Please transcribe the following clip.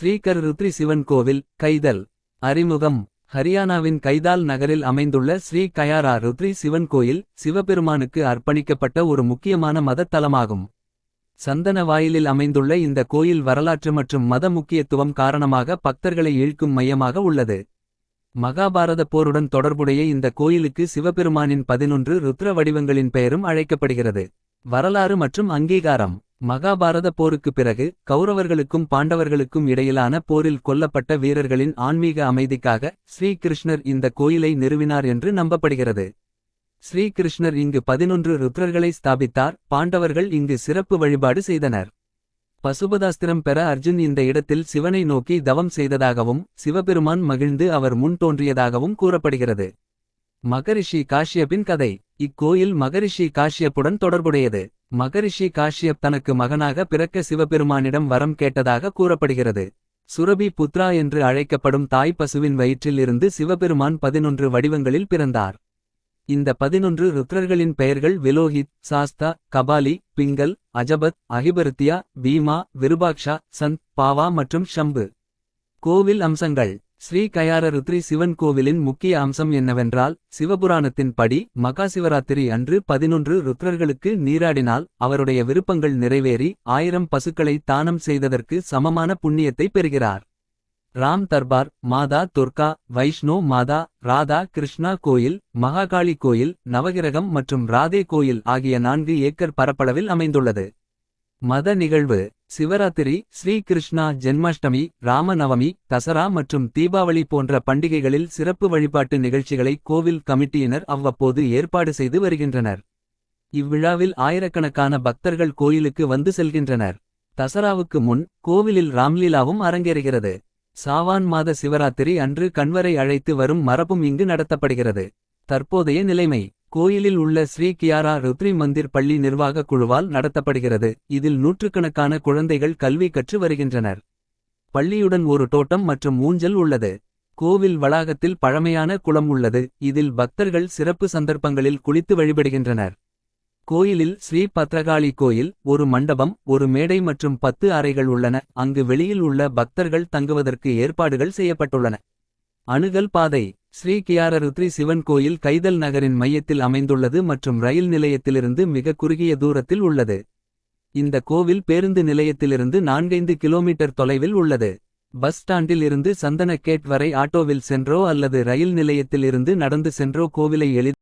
ஸ்ரீகர் ருத்ரி சிவன் கோவில் கைதல். அறிமுகம். ஹரியானாவின் கைதால் நகரில் அமைந்துள்ள ஸ்ரீ கயாரா ருத்ரி சிவன் கோயில் சிவபெருமானுக்கு அர்ப்பணிக்கப்பட்ட ஒரு முக்கியமான மதத் தலமாகும் சந்தன வாயிலில் அமைந்துள்ள இந்த கோயில் வரலாற்று மற்றும் மத முக்கியத்துவம் காரணமாக பக்தர்களை ஈழ்க்கும் மையமாக உள்ளது. மகாபாரத போருடன் தொடர்புடைய இந்த கோயிலுக்கு சிவபெருமானின் பதினொன்று ருத்ர வடிவங்களின் பெயரும் அழைக்கப்படுகிறது. வரலாறு மற்றும் அங்கீகாரம். மகாபாரத போருக்குப் பிறகு கௌரவர்களுக்கும் பாண்டவர்களுக்கும் இடையிலான போரில் கொல்லப்பட்ட வீரர்களின் ஆன்மீக அமைதிக்காக ஸ்ரீகிருஷ்ணர் இந்த கோயிலை நிறுவினார் என்று நம்பப்படுகிறது. ஸ்ரீகிருஷ்ணர் இங்கு பதினொன்று ருத்ரர்களை ஸ்தாபித்தார் பாண்டவர்கள் இங்கு சிறப்பு வழிபாடு செய்தனர். பசுபதாஸ்திரம் பெற அர்ஜுன் இந்த இடத்தில் சிவனை நோக்கி தவம் செய்ததாகவும் சிவபெருமான் மகிழ்ந்து அவர் முன் தோன்றியதாகவும் கூறப்படுகிறது. மகரிஷி காஷ்யப்பின் கதை. இக்கோயில் மகரிஷி காஷ்யப்புடன் தொடர்புடையது. மகரிஷி காஷ்யப் தனக்கு மகனாக பிறக்க சிவபெருமானிடம் வரம் கேட்டதாக கூறப்படுகிறது. சுரபி புத்ரா என்று அழைக்கப்படும் தாய் பசுவின் வயிற்றில் இருந்து சிவபெருமான் பதினொன்று வடிவங்களில் பிறந்தார். இந்த பதினொன்று ருத்ரர்களின் பெயர்கள் விலோஹித் சாஸ்தா கபாலி பிங்கல் அஜபத் அகிபருத்தியா பீமா விருபாக்ஷா சந்த் பாவா மற்றும் ஷம்பு. கோவில் அம்சங்கள். ஸ்ரீ கயார ருத்ரி சிவன் கோவிலின் முக்கிய அம்சம் என்னவென்றால் சிவபுராணத்தின் படி மகாசிவராத்திரி அன்று பதினொன்று ருத்ரர்களுக்கு நீராடினால் அவருடைய விருப்பங்கள் நிறைவேறி ஆயிரம் பசுக்களை தானம் செய்ததற்கு சமமான புண்ணியத்தை பெறுகிறார். ராம் தர்பார் மாதா துர்கா வைஷ்ணோ மாதா ராதா கிருஷ்ணா கோயில் மகாகாளி கோயில் நவகிரகம் மற்றும் ராதே கோயில் ஆகிய நான்கு ஏக்கர் பரப்பளவில் அமைந்துள்ளது. மத நிகழ்வு சிவராத்திரி ஸ்ரீ கிருஷ்ணா ஜென்மாஷ்டமி ராமநவமி தசரா மற்றும் தீபாவளி போன்ற பண்டிகைகளில் சிறப்பு வழிபாட்டு நிகழ்ச்சிகளை கோவில் கமிட்டியினர் அவ்வப்போது ஏற்பாடு செய்து வருகின்றனர். இவ்விழாவில் ஆயிரக்கணக்கான பக்தர்கள் கோயிலுக்கு வந்து செல்கின்றனர். தசராவுக்கு முன் கோவிலில் ராம்லீலாவும் அரங்கேறுகிறது. சாவான் மாத சிவராத்திரி அன்று கண்வரை அழைத்து வரும் மரபும் இங்கு நடத்தப்படுகிறது. தற்போதைய நிலைமை. கோயிலில் உள்ள ஸ்ரீ கியாரா ருத்ரி மந்திர் பள்ளி நிர்வாகக் குழுவால் நடத்தப்படுகிறது. இதில் நூற்றுக்கணக்கான குழந்தைகள் கல்வி கற்று வருகின்றனர். பள்ளியுடன் ஒரு தோட்டம் மற்றும் ஊஞ்சல் உள்ளது. கோவில் வளாகத்தில் பழமையான குளம் உள்ளது. இதில் பக்தர்கள் சிறப்பு சந்தர்ப்பங்களில் குளித்து வழிபடுகின்றனர். கோயிலில் ஸ்ரீ பத்ரகாளி கோயில் ஒரு மண்டபம் ஒரு மேடை மற்றும் பத்து அறைகள் உள்ளன. அங்கு வெளியில் உள்ள பக்தர்கள் தங்குவதற்கு ஏற்பாடுகள் செய்யப்பட்டுள்ளன. அணுகல் பாதை. ஸ்ரீ கியாரருத்ரி சிவன் கோயில் கைதல் நகரின் மையத்தில் அமைந்துள்ளது மற்றும் ரயில் நிலையத்திலிருந்து மிக குறுகிய தூரத்தில் உள்ளது. இந்த கோவில் பேருந்து நிலையத்திலிருந்து நான்கைந்து கிலோமீட்டர் தொலைவில் உள்ளது. பஸ் ஸ்டாண்டில் இருந்து சந்தனக்கேட் வரை ஆட்டோவில் சென்றோ அல்லது ரயில் நிலையத்தில் இருந்து நடந்து சென்றோ கோவிலை எளிதாக